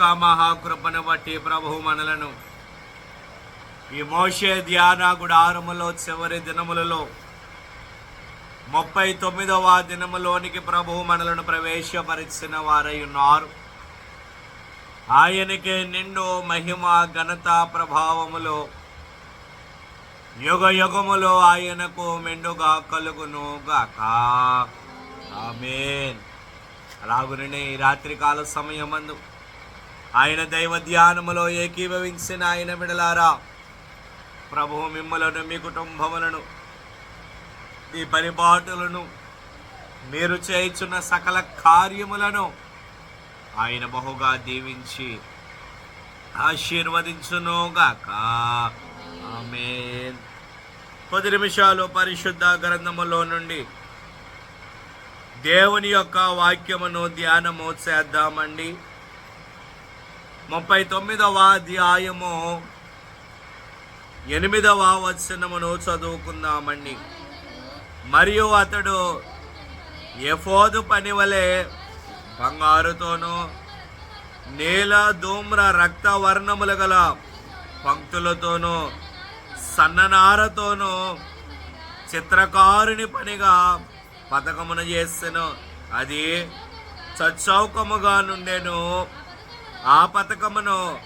యొక్క మహాకృపను బట్టి ప్రభు మనలను. ఈ మోషే ధ్యాన గుడారములో చివరి దినములలో ముప్పై తొమ్మిదవ దినములోనికి ప్రభువు మనలను ప్రవేశపరిచిన వారై ఉన్నారు. ఆయనకే నిండు మహిమ ఘనత ప్రభావములో యుగ యుగములో ఆయనకు మెండుగా కలుగును గాక ఆమేన్. అలాగుననే ఈ రాత్రికాల సమయమందు ఆయన దైవ ధ్యానములో ఏకీభవించిన ఆయన విడలారా. ప్రభు మిమ్మలను మీ కుటుంబములను మీ పరిపాటులను మీరు చేయుచున్న సకల కార్యములను ఆయన బహుగా దీవించి ఆశీర్వదించునుగాక. ఆమె పది నిమిషాలు పరిశుద్ధ గ్రంథములో నుండి దేవుని యొక్క వాక్యమును ధ్యానము చేద్దామండి. ముప్పై తొమ్మిదవ అధ్యాయము. ఎనిమిదవ వచనమును చదువుకుందామండి. మరియు అతడు ఎఫోదు పనివలే బంగారుతోనూ నీల ధూమ్ర రక్త వర్ణములు గల పంక్తులతోనూ సన్ననారతోనూ చిత్రకారుని పనిగా పథకమును చేసెను. అది చచ్చౌకముగా నుండెను. ఆ పథకమును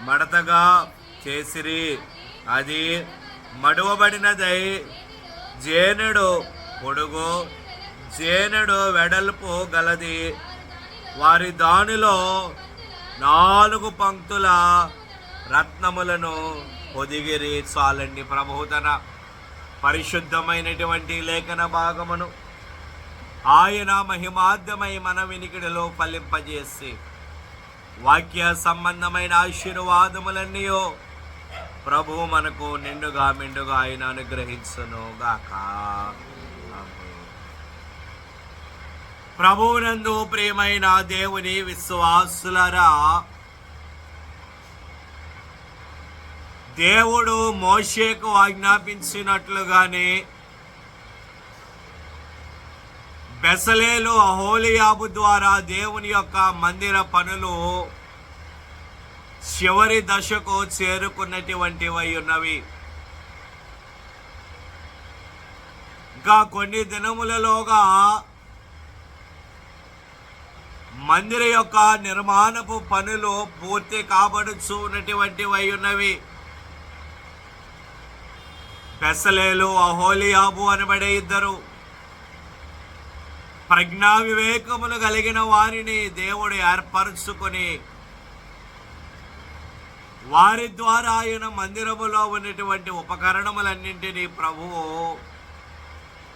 మడతగా చేసిరి. అది మడువబడినదై జేనుడు పొడుగు జేనుడు వెడల్పు గలది. వారి దానిలో నాలుగు పంక్తుల రత్నములను పొదిగిరి చాలండి ప్రభు తన పరిశుద్ధమైనటువంటి లేఖన భాగమును ఆయన మహిమార్థమై మన వినికిడిలో ఫలింపజేసి వాక్య సంబంధమైన ఆశీర్వాదములన్నీ ప్రభు మనకు నిండుగా మిండుగా ఆయన అనుగ్రహించును గాక ప్రభువునందు ప్రియమైన దేవుని విశ్వాసులరా దేవుడు మోషేకు ఆజ్ఞాపించినట్లుగానే బెసలేలు అహోలియాబు ద్వారా దేవుని యొక్క మందిర పనులు చివరి దశకు చేరుకున్నటువంటివై ఉన్నవి. ఇంకా కొన్ని దినములలోగా మందిర యొక్క నిర్మాణపు పనులు పూర్తి కాబడుచు ఉన్నటువంటివై ఉన్నవి. పెసలేలు అహోలియాబు అనబడే ఇద్దరు. ప్రజ్ఞా వివేకములు కలిగిన వారిని దేవుడు ఏర్పరచుకొని వారి ద్వారా ఆయన మందిరములో ఉన్నటువంటి ఉపకరణములన్నింటినీ ప్రభువు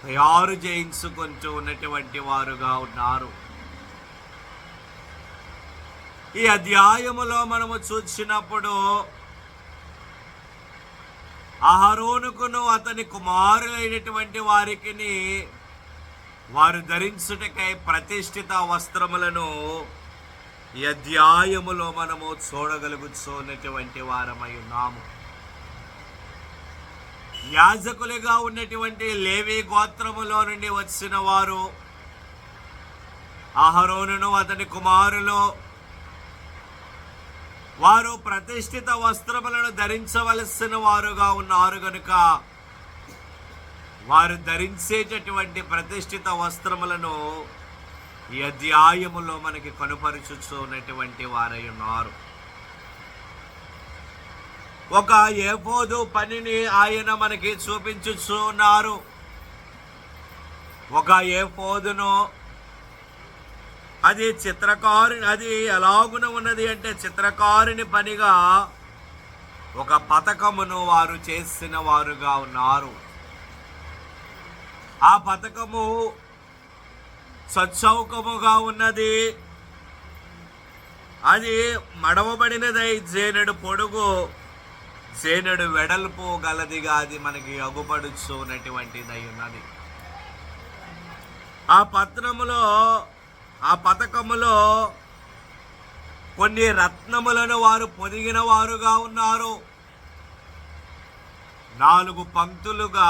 తయారు చేయించుకుంటూ ఉన్నటువంటి వారుగా ఉన్నారు. ఈ అధ్యాయములో మనము చూసినప్పుడు అహరోనుకును అతని కుమారులైనటువంటి వారికి వారు ధరించుటకై ప్రతిష్ఠిత వస్త్రములను ఈ అధ్యాయములో మనము చూడగలుగుతున్నటువంటి వారమై ఉన్నాము. యాజకులుగా ఉన్నటువంటి లేవి గోత్రములో నుండి వచ్చిన వారు అహరోనును అతని కుమారులు వారు ప్రతిష్ఠిత వస్త్రములను ధరించవలసిన వారుగా ఉన్నారు. గనుక వారు ధరించేటటువంటి ప్రతిష్ఠిత వస్త్రములను ఈ అధ్యాయములో మనకి కనుపరుచుతున్నటువంటి వారై ఉన్నారు. ఒక ఏపోదు పనిని ఆయన మనకి చూపించుచున్నారు ఒక ఏపోదును అది చిత్రకారు అది ఎలాగున ఉన్నది అంటే చిత్రకారుని పనిగా ఒక పథకమును వారు చేసిన వారుగా ఉన్నారు. ఆ పథకము సత్సౌకముగా ఉన్నది. అది మడవబడినదై జేనుడు పొడుగు జేనుడు వెడల్పు గలదిగా అది మనకి అగుపడుచున్నటువంటిదై ఉన్నది. ఆ పత్రములో ఆ పథకములో కొన్ని రత్నములను వారు పొదిగిన వారుగా ఉన్నారు. నాలుగు పంక్తులుగా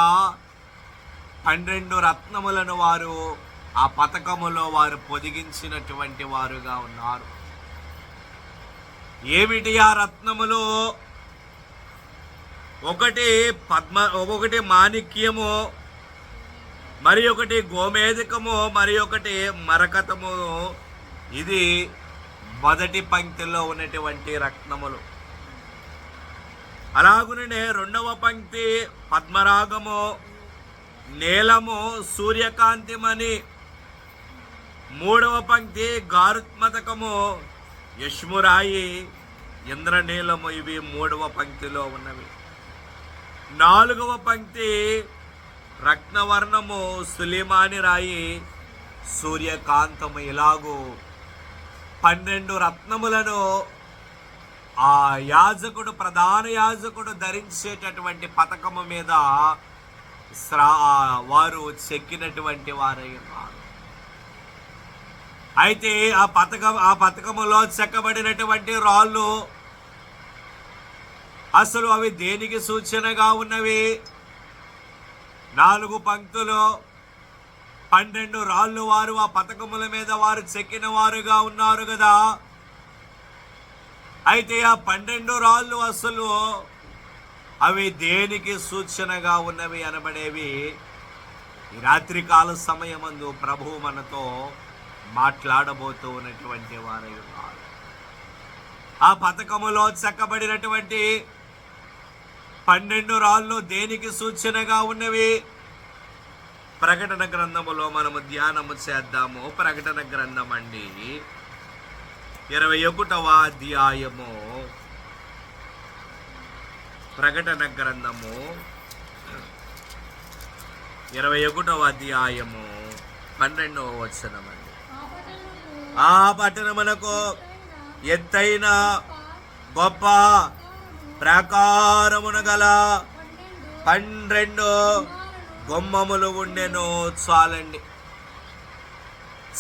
పన్నెండు రత్నములను వారు ఆ పథకములో వారు పొదిగించినటువంటి వారుగా ఉన్నారు. ఏమిటి ఆ రత్నములు? ఒకటి పద్మ ఒకటి మాణిక్యము మరి ఒకటి గోమేధికము మరి ఒకటి మరకతము. ఇది మొదటి పంక్తిలో ఉన్నటువంటి రత్నములు. అలాగునే రెండవ పంక్తి పద్మరాగము నీలము సూర్యకాంతిమని మూడవ పంక్తి గారుత్మతకము యష్మురాయి ఇంద్రనీలము ఇవి మూడవ పంక్తిలో ఉన్నవి. నాలుగవ పంక్తి రత్నవర్ణము సులిమాని రాయి సూర్యకాంతము ఇలాగూ పన్నెండు రత్నములను ఆ యాజకుడు ప్రధాన యాజకుడు ధరించేటటువంటి పథకము మీద శ్రా వారు చెక్కినటువంటి వారై ఉన్నారు. అయితే ఆ పథకం ఆ పథకములో చెక్కబడినటువంటి రాళ్ళు అసలు అవి దేనికి సూచనగా ఉన్నవి? నాలుగు పంక్తులు పన్నెండు రాళ్ళు వారు ఆ పథకముల మీద వారు చెక్కిన వారుగా ఉన్నారు కదా? అయితే ఆ పన్నెండు రాళ్ళు అసలు అవి దేనికి సూచనగా ఉన్నవి అనబడేవి? ఈ రాత్రికాల సమయమందు ప్రభువు మనతో మాట్లాడబోతూ ఉన్నటువంటి వారై ఉన్నారు. ఆ పథకములో చెక్కబడినటువంటి పన్నెండు రాళ్ళు దేనికి సూచనగా ఉన్నవి? ప్రకటన గ్రంథములో మనము ధ్యానము చేద్దాము. ప్రకటన గ్రంథం అండి ఇరవై ఒకటవ అధ్యాయము. ప్రకటన గ్రంథము ఇరవై ఒకటవ అధ్యాయము పన్నెండవ వచనం అండి ఆ పట్టణమునకు ఎత్తైన గొప్ప ప్రాకారమున గల పన్నెండు బొమ్మములు ఉండెను చాలండి.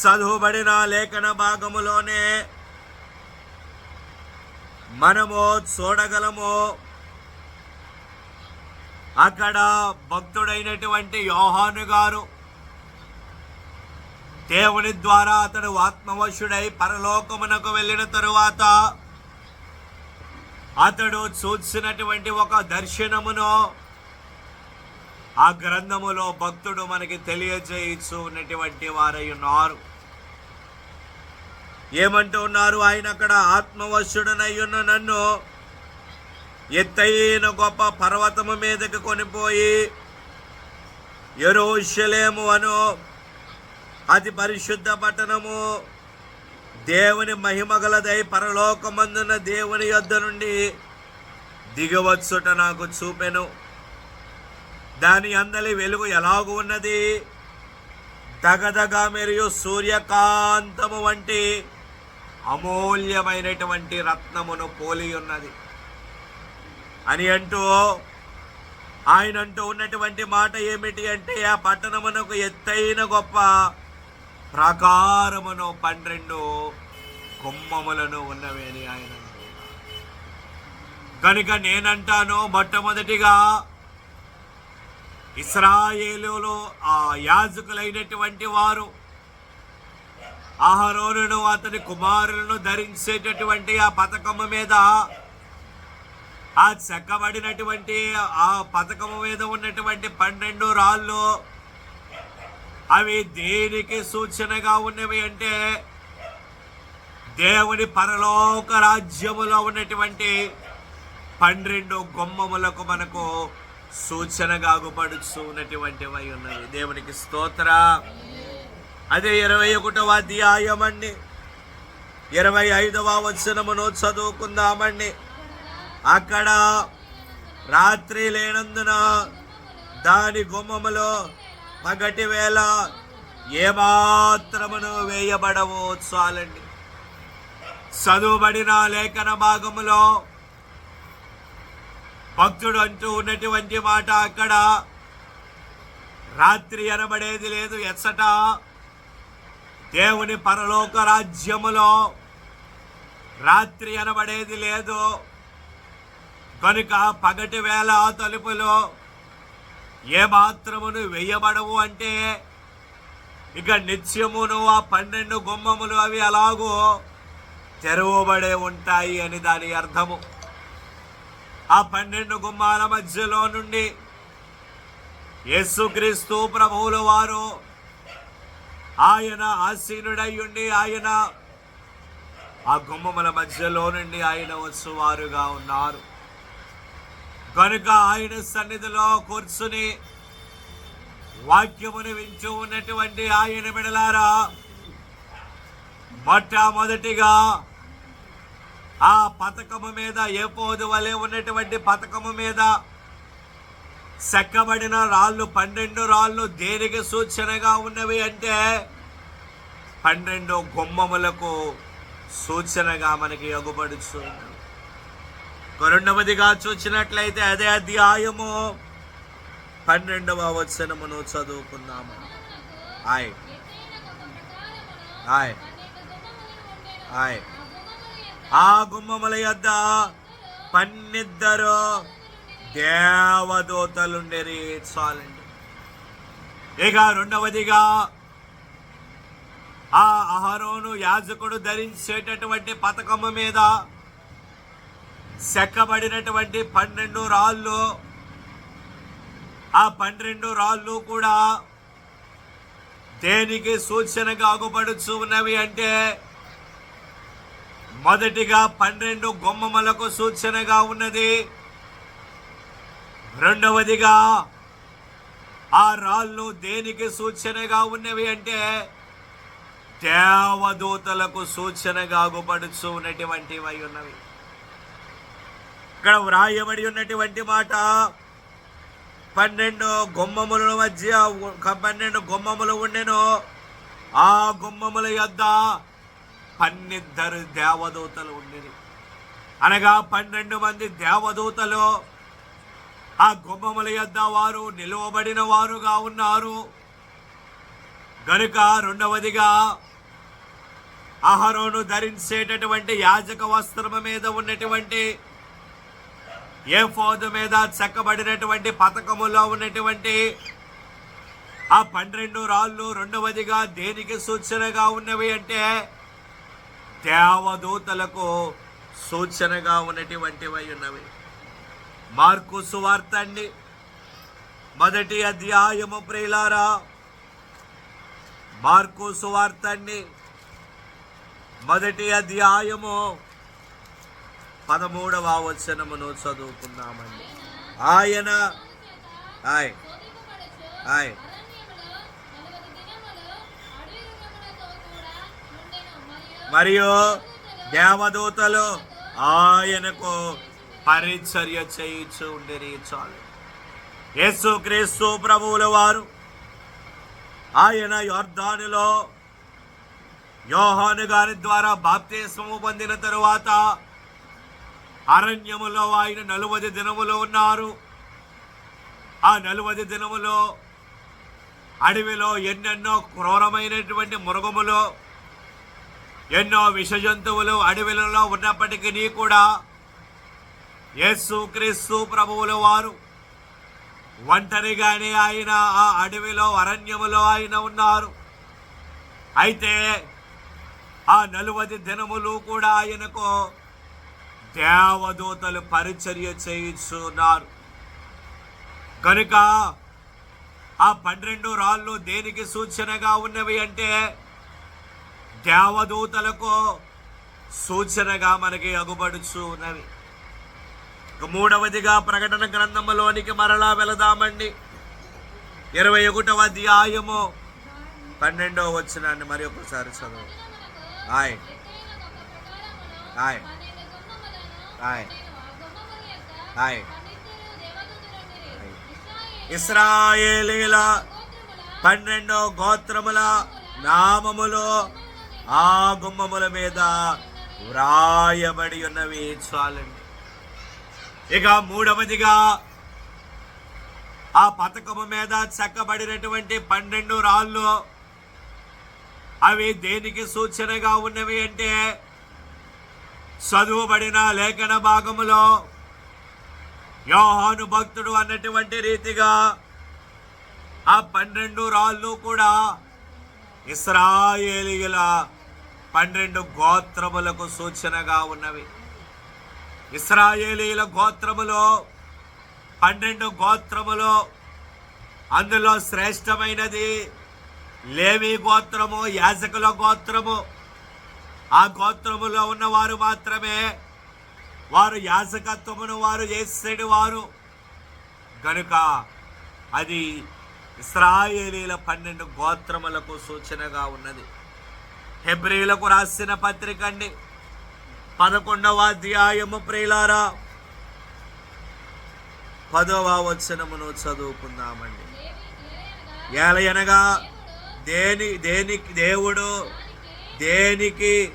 చదువుబడిన లేఖన భాగములోనే మనము చూడగలము అక్కడ భక్తుడైనటువంటి యోహాను గారు దేవుని ద్వారా అతడు ఆత్మవశుడై పరలోకమునకు వెళ్ళిన తరువాత అతడు చూసినటువంటి ఒక దర్శనమును ఆ గ్రంథములో భక్తుడు మనకి తెలియజేయచ్చు ఉన్నటువంటి వారై ఉన్నారు. ఏమంటూ ఉన్నారు? ఆయన అక్కడ ఆత్మవశుడనయ్యున్న నన్ను ఎత్తైన గొప్ప పర్వతము మీదకి కొనిపోయి ఎరోషలేము అను అతి పరిశుద్ధ పట్టణము దేవుని మహిమగలదై పరలోకమందున దేవుని యొద్ద నుండి దిగవచ్చుట నాకు చూపెను. దాని అందలి వెలుగు ఎలాగు ఉన్నది? దగదగా మరియు సూర్యకాంతము వంటి అమూల్యమైనటువంటి రత్నమును పోలి ఉన్నది. అని అంటూ ఆయన అంటూ ఉన్నటువంటి మాట ఏమిటి అంటే ఆ పట్టణమునకు ఎత్తైన గొప్ప ప్రాకారమును పన్నెండు కొమ్మములను ఉన్నవి అని ఆయన కనుక నేనంటాను మొట్టమొదటిగా ఇస్రాయేలులో ఆ యాజకులైనటువంటి వారు ఆహరోనును అతని కుమారులను ధరించేటటువంటి ఆ పథకము మీద ఆ చెక్కబడినటువంటి ఆ పథకము మీద ఉన్నటువంటి పన్నెండు రాళ్ళు అవి దేనికి సూచనగా ఉన్నవి అంటే దేవుని పరలోక రాజ్యములో ఉన్నటువంటి పన్నెండు గుమ్మములకు మనకు సూచనగా అగుపడుచు ఉన్నటువంటివై ఉన్నవి. దేవునికి స్తోత్ర. అదే ఇరవై ఒకటవ అధ్యాయం అండి ఇరవై ఐదవ వచనమును చదువుకుందామండి అక్కడ రాత్రి లేనందున దాని గుమ్మములో పగటి వేళ ఏమాత్రమును వేయబడవు చాలండి. చదువుబడిన లేఖన భాగములో భక్తుడు అంటూ ఉన్నటువంటి మాట అక్కడ రాత్రి అనబడేది లేదు. ఎచ్చట దేవుని పరలోక రాజ్యములో రాత్రి అనబడేది లేదు. కనుక పగటి వేళ తలుపులో ఏ మాత్రమును వేయబడవు అంటే ఇక నిత్యమును ఆ పన్నెండు గుమ్మములు అవి అలాగూ తెరవబడే ఉంటాయి అని దాని అర్థము. ఆ పన్నెండు గుమ్మాల మధ్యలో నుండి యేసుక్రీస్తు ప్రభువుల వారు ఆయన ఆసీనుడయ్యుండి ఆయన ఆ గుమ్మముల మధ్యలో నుండి ఆయన వచ్చువారుగా ఉన్నారు. కనుక ఆయన సన్నిధిలో కూర్చుని వాక్యమును వించు ఉన్నటువంటి ఆయన బిడలారా మొట్టమొదటిగా ఆ పథకము మీద ఏ పోదు వలె ఉన్నటువంటి పథకము మీద చెక్కబడిన రాళ్ళు పన్నెండు రాళ్ళు దేనికి సూచనగా ఉన్నవి అంటే పన్నెండు గుమ్మములకు సూచనగా మనకి ఎగుబడుచున్నవి రెండవదిగా చూసినట్లయితే అదే అధ్యాయము. పన్నెండవ వచనమును చదువుకుందాము. ఆయ్. ఆయ్. ఆయ్. ఆ గుమ్మముల యొద్ద పన్నిద్దరు దేవదూతలుండేరి చాలండి. ఇక రెండవదిగా ఆ అహరోను యాజకుడు ధరించేటటువంటి పథకము మీద చెక్కబడినటువంటి పన్నెండు రాళ్ళు. ఆ పన్నెండు రాళ్ళు కూడా దేనికి సూచనగా అగుపడుచు ఉన్నవి అంటే మొదటిగా పన్నెండు గుమ్మములకు సూచనగా ఉన్నది. రెండవదిగా ఆ రాళ్ళు దేనికి సూచనగా ఉన్నవి అంటే దేవదూతలకు సూచనగా ఆగుపడుచు ఉన్నటువంటివి ఉన్నవి. ఇక్కడ వ్రాయబడి ఉన్నటువంటి మాట. పన్నెండు గుమ్మముల మధ్య పన్నెండు గుమ్మములు ఉండెను. ఆ గుమ్మముల యొద్ద పన్నిద్దరు దేవదూతలు ఉండేది అనగా పన్నెండు మంది దేవదూతలు ఆ గుమ్మముల యొద్ద వారు నిలువబడిన వారుగా ఉన్నారు. గనుక రెండవదిగా అహరోను ధరించేటటువంటి యాజక వస్త్రము మీద ఉన్నటువంటి ఏ ఫోదు మీద చెక్కబడినటువంటి పథకములో ఉన్నటువంటి ఆ పన్నెండు రాళ్ళు రెండవదిగా దేనికి సూచనగా ఉన్నవి అంటే దేవదూతలకు సూచనగా ఉన్నటువంటివై ఉన్నవి. మార్కు సువార్త అండి. మొదటి అధ్యాయము ప్రియులారా మార్కు సువార్త అండి. మొదటి అధ్యాయము పదమూడవ వచనమును చదువుకుందామండి. ఆయన ఆయ్ ఆయ్. మరియు దేవదూతలు ఆయనకు పరిచర్య చేయించు ఉండేది చాలు. యేసు క్రీస్తు ప్రభువుల వారు ఆయన యొర్దానులో యోహాను గారి ద్వారా బాప్తీస్వము పొందిన తరువాత అరణ్యములో ఆయన నలువది దినములు ఉన్నారు. ఆ నలువది దినములో అడవిలో ఎన్నెన్నో క్రూరమైనటువంటి మృగములు ఎన్నో విష జంతువులు అడవిలలో ఉన్నప్పటికీ కూడా యేసు క్రీస్తు ప్రభువుల వారు ఒంటరిగానే ఆయన ఆ అడవిలో అరణ్యములో ఆయన ఉన్నారు. అయితే ఆ నలువది దినములు కూడా ఆయనకు దేవదూతలు పరిచర్య చేయిస్తున్నారు కనుక ఆ పన్నెండు రాళ్ళు దేనికి సూచనగా ఉన్నవి అంటే దేవదూతలకు సూచనగా మనకి అగుబడుచు ఉన్నవి. మూడవదిగా ప్రకటన గ్రంథములోనికి మరలా వెళదామండి. ఇరవై ఒకటవ అధ్యాయము పన్నెండవ వచ్చినాన్ని మరి ఒకసారి చదువు. ఆయ్. ఆయ్. హాయ్. హాయ్. ఇస్రాయేలీల పన్నెండో గోత్రముల నామములు ఆ గుమ్మముల మీద వ్రాయబడి ఉన్నవి చాలండి. ఇక మూడవదిగా ఆ పథకము మీద చెక్కబడినటువంటి పన్నెండు రాళ్ళు అవి దేనికి సూచనగా ఉన్నవి అంటే చదువుబడిన లేఖన భాగములో యోహాను భక్తుడు అన్నటువంటి రీతిగా ఆ పన్నెండు రాళ్ళు కూడా ఇస్రాయేలీల పన్నెండు గోత్రములకు సూచనగా ఉన్నవి. ఇస్రాయేలీల గోత్రములో పన్నెండు గోత్రములో అందులో శ్రేష్టమైనది లేవి గోత్రము యాజకుల గోత్రము ఆ గోత్రములో ఉన్నవారు మాత్రమే. వారు యాజకత్వమును వారు చేసేడు వారు కనుక అది ఇస్రాయేలీల పన్నెండు గోత్రములకు సూచనగా ఉన్నది. హెబ్రిలకు రాసిన పత్రిక అండి. పదకొండవ అధ్యాయము ప్రియులారా పదవ వచనమును చదువుకుందామండి. ఏలయనగా దేని దేనికి దేవుడు దేనికి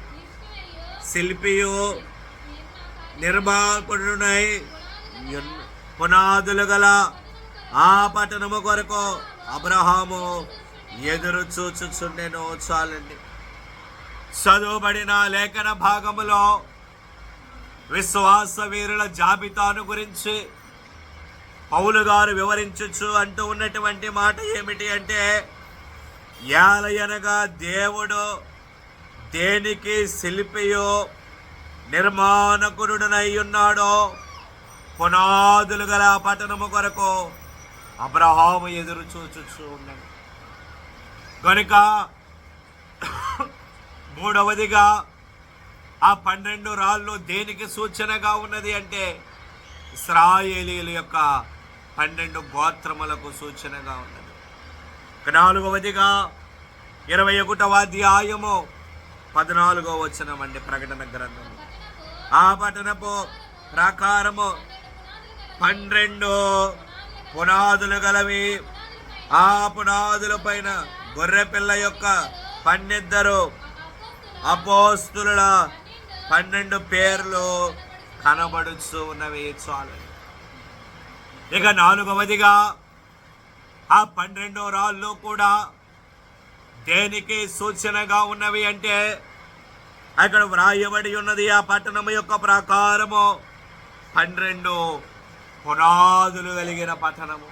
శిల్పియు నిర్మాకుడునై పునాదులు గల ఆ పట్టణము కొరకు అబ్రహాము ఎదురు చూచుచుండెను చాలండి. చదువుబడిన లేఖన భాగములో విశ్వాస వీరుల జాబితాను గురించి పౌలు గారు వివరించచ్చు అంటూ ఉన్నటువంటి మాట ఏమిటి అంటే యాలయనగా దేవుడు దేనికి శిల్పియో నిర్మాణకురుడనై ఉన్నాడో పునాదులు గల పట్టణము కొరకు అబ్రహాము ఎదురు చూచుచు ఉన్నాడు కనుక మూడవదిగా ఆ పన్నెండు రాళ్ళు దేనికి సూచనగా ఉన్నది అంటే ఇస్రాయేలీల యొక్క పన్నెండు గోత్రములకు సూచనగా ఉన్నది. నాలుగవదిగా ఇరవై ఒకటవ అధ్యాయము పద్నాలుగో వచనమండి ప్రకటన గ్రంథం ఆ పట్టణపు ప్రాకారము పన్నెండు పునాదులు గలవి. ఆ పునాదుల పైన గొర్రెపిల్ల యొక్క పన్నెద్దరు అపోస్తుల పన్నెండు పేర్లు కనబడుచు ఉన్నవి. చాలు. ఇక నాలుగవదిగా ఆ పన్నెండో రాళ్ళు కూడా దేనికి సూచనగా ఉన్నవి అంటే అక్కడ వ్రాయబడి ఉన్నది ఆ పట్టణం యొక్క ప్రాకారము. పన్నెండు పునాదులు కలిగిన పట్టణము.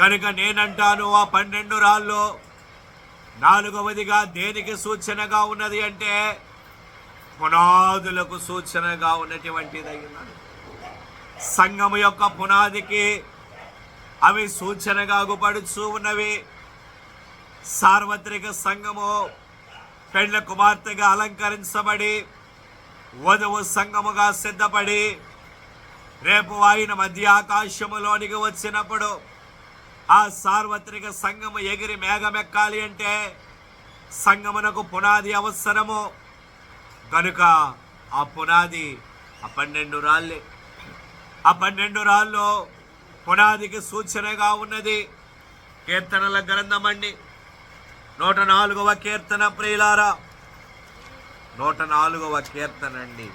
కనుక నేనంటాను ఆ పన్నెండు రాళ్ళు నాలుగవదిగా దేనికి సూచనగా ఉన్నది అంటే పునాదులకు సూచనగా ఉన్నటువంటిది అయి సంఘము యొక్క పునాదికి అవి సూచనగా గుపడుచూ ఉన్నవి. సార్వత్రిక సంఘము పెండ్ల కుమార్తెగా అలంకరించబడి వధువు సంఘముగా సిద్ధపడి రేపు ఆయన మధ్య ఆకాశములోనికి వచ్చినప్పుడు ఆ సార్వత్రిక సంఘము ఎగిరి మేఘమెక్కాలి అంటే సంఘమునకు పునాది అవసరము. కనుక ఆ పునాది ఆ పన్నెండు రాళ్ళే. ఆ పన్నెండు రాళ్ళు పునాదికి సూచనగా ఉన్నది. కీర్తనల గ్రంథమండి. అండి నూట నాలుగవ కీర్తన ప్రియులారా నూట నాలుగవ కీర్తన అండి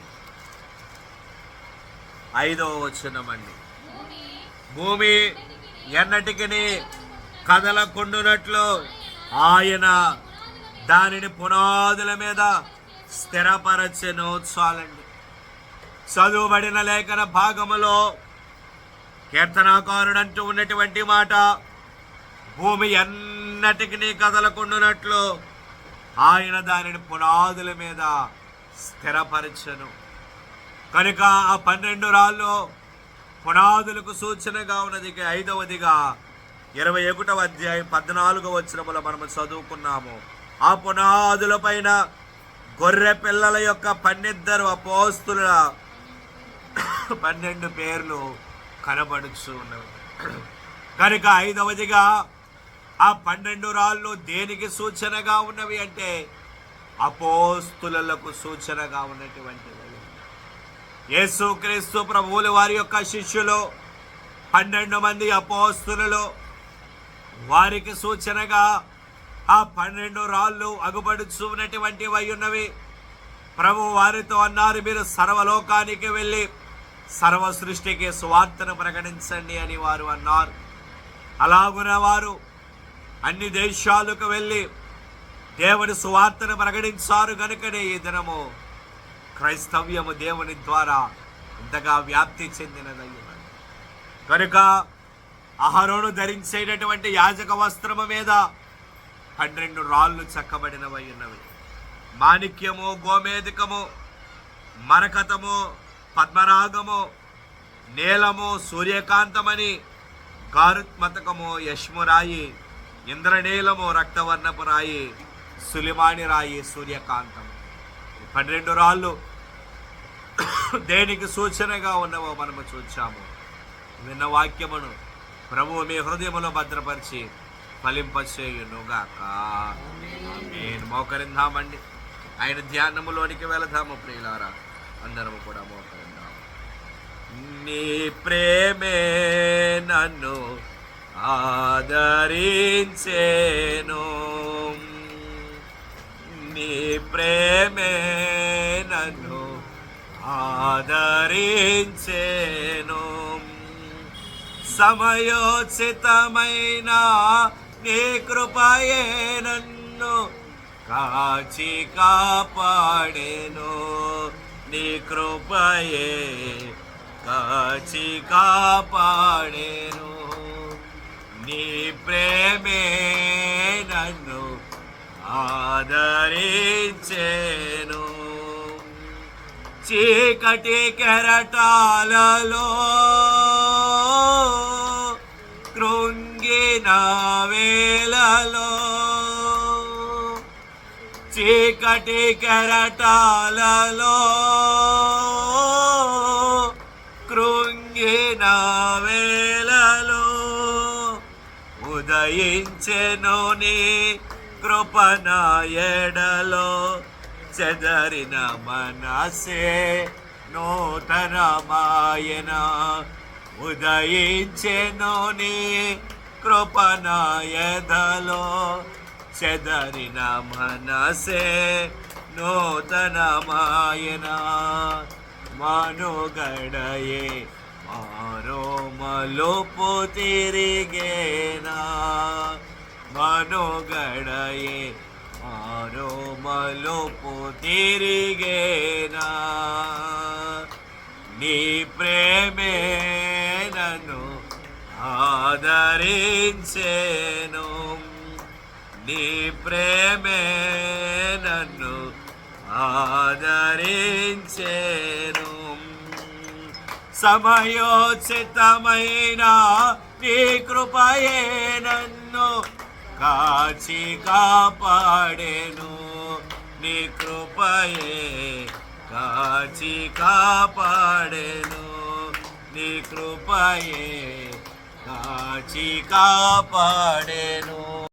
ఐదవ వచనమండి. భూమి ఎన్నటికి కదలకుండునట్లు ఆయన దానిని పునాదుల మీద స్థిరపరచెను చాలండి. చదువుబడిన లేఖన భాగములో కీర్తనాకారుడు అంటూ ఉన్నటువంటి మాట భూమి ఎన్నటికి కదలకుండునట్లు ఆయన దానిని పునాదుల మీద స్థిరపరచను. కనుక ఆ పన్నెండు రాళ్ళు పునాదులకు సూచనగా ఉన్నది ఐదవదిగా ఇరవై ఒకటవ అధ్యాయం పద్నాలుగవ వచనములో మనము చదువుకున్నాము. ఆ పునాదుల పైన గొర్రె పిల్లల యొక్క పన్నెద్దరు అపోస్తుల పన్నెండు పేర్లు కనబడుచు ఉన్నవి. కనుక ఐదవదిగా ఆ పన్నెండు రాళ్ళు దేనికి సూచనగా ఉన్నవి అంటే అపోస్తులకు సూచనగా ఉన్నటువంటివి. యేసుక్రీస్తు ప్రభువులు వారి యొక్క శిష్యులు పన్నెండు మంది అపోస్తులు వారికి సూచనగా ఆ పన్నెండు రాళ్ళు అగుపడుచున్నటువంటివై ఉన్నవి. ప్రభు వారితో అన్నారు మీరు సర్వలోకానికి వెళ్ళి సర్వ సృష్టికి సువార్తను ప్రకటించండి అని వారు అన్నారు. అలాగున వారు అన్ని దేశాలకు వెళ్ళి దేవుని సువార్తను ప్రకటించారు కనుకనే ఈ దినము క్రైస్తవ్యము దేవుని ద్వారా ఇంతగా వ్యాప్తి చెందినదయ్య కనుక అహరోను ధరించేటటువంటి యాజక వస్త్రము మీద పన్నెండు రాళ్ళు చక్కబడినవై ఉన్నవి. మాణిక్యము గోమేధికము మరకతము పద్మరాగము నీలము సూర్యకాంతమని గారుత్మతకము యష్మురాయి ఇంద్రనీలము రక్తవర్ణపు రాయి సులిమాని రాయి సూర్యకాంతం. పన్నెండు రాళ్ళు దేనికి సూచనగా ఉన్నవో మనము చూచాము. విన్న వాక్యమును ప్రభువు మీ హృదయములో భద్రపరిచి ఫలింపచేయునుగాక. నేను మోకరిందామండి. ఆయన ధ్యానములోనికి వెళదాము ప్రియులారా. అందరము కూడా మోకరిందాము. నీ ప్రేమే నన్ను ఆదరించేను. నీ ప్రేమే నన్ను ఆదరించేను. సమయోచితమైన నీ కృపయే నన్ను కాచి కాపాడేను. నీ కృపయే కాచి కాపాడేను. నీ ప్రేమే నన్ను ఆదరించేను. చీకటి కెరటాలలో కృంగిన వేలలో చీకటి కెరటాలలో కృంగిన దయించెను నీ కృపణ ఎడలో. చెదరిన మనసే నూతనమాయన. ఉదయించెను నీ కృపణ ఎదలో చెదరిన మనసే నూతనమాయన. మనుగడయే మారో తిరిగేనా మనోగడయే మారో మలుపు తిరిగేనా నీ ప్రేమే నన్ను ఆదరించేను. నీ ప్రేమే నన్ను ఆదరించేను. సమయోచితమైన నీ కృపయే నన్ను కాచి కాపాడేను. నీ కృపయే కాచి కాపాడేను. నీ కృపయే కాచి కాపాడేను.